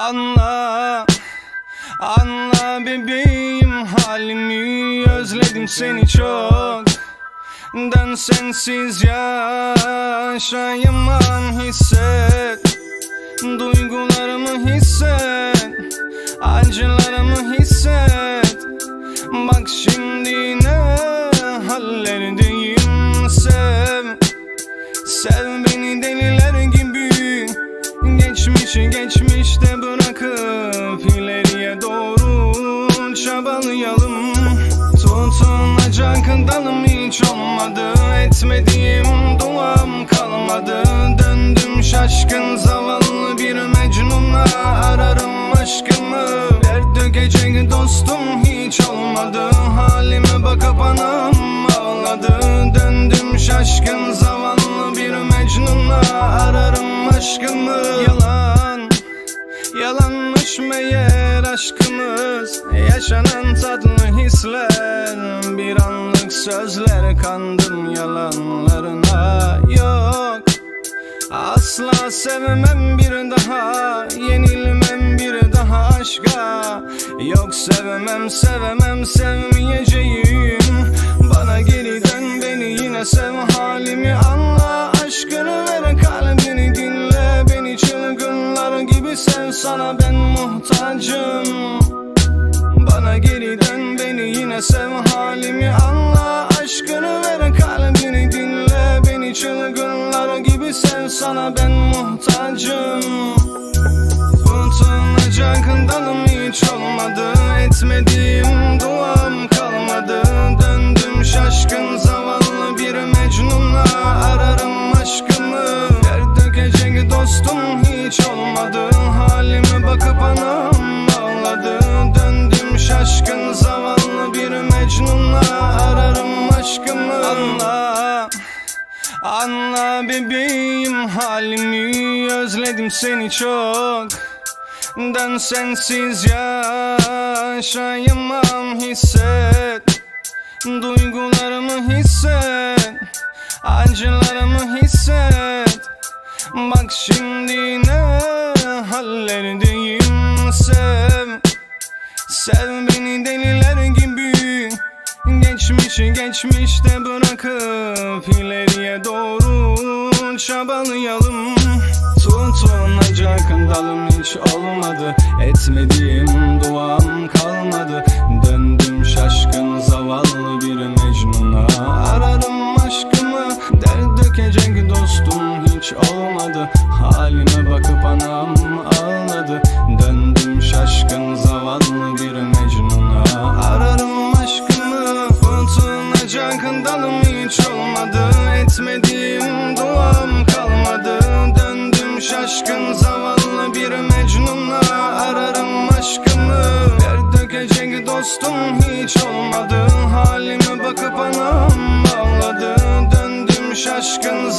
Anla Anla bebeğim halimi Özledim seni çok. Dön sensiz yaşayamam hisset. Duygularımı hisset Acılarımı hisset. Bak şimdi bırakıp ileriye doğru çabalayalım. Tutunacak dalım hiç olmadı. Etmediğim duam kalmadı. Döndüm şaşkın zavallı bir mecnunla. Ararım aşkımı. Dert dökecek dostum hiç olmadı. Halime bakıp anam ağladı. Döndüm şaşkın zavallı bir mecnunla. Ararım aşkımı. Yalan Yalanmış meğer aşkımız? Yaşanan tatlı hisler? Bir anlık sözler kandım yalanlarına. Yok Asla sevmem bir daha Yenilmem bir daha aşka. Yok sevmem sevmem sevmeyeceğim gibi sev sana ben muhtacım. Bana geri dön beni yine sev halimi anla. Aşkını ver kalbini dinle. Beni çılgınlar gibi sev sana ben muhtacım Anla bebeğim halimi Özledim seni çok. Dön sensiz yaşayamam hisset. Duygularımı hisset Acılarımı hisset. Bak şimdi ne hallerdeyim Sev Sev Geçmişi geçmişte bırakıp ileriye doğru çabalayalım. Tutunacak dalım hiç olmadı. Etmediğim duam kalmadı. Döndüm şaşkın zavallı bir dostum hiç olmadı Halime bakıp anam ağladı Döndüm şaşkın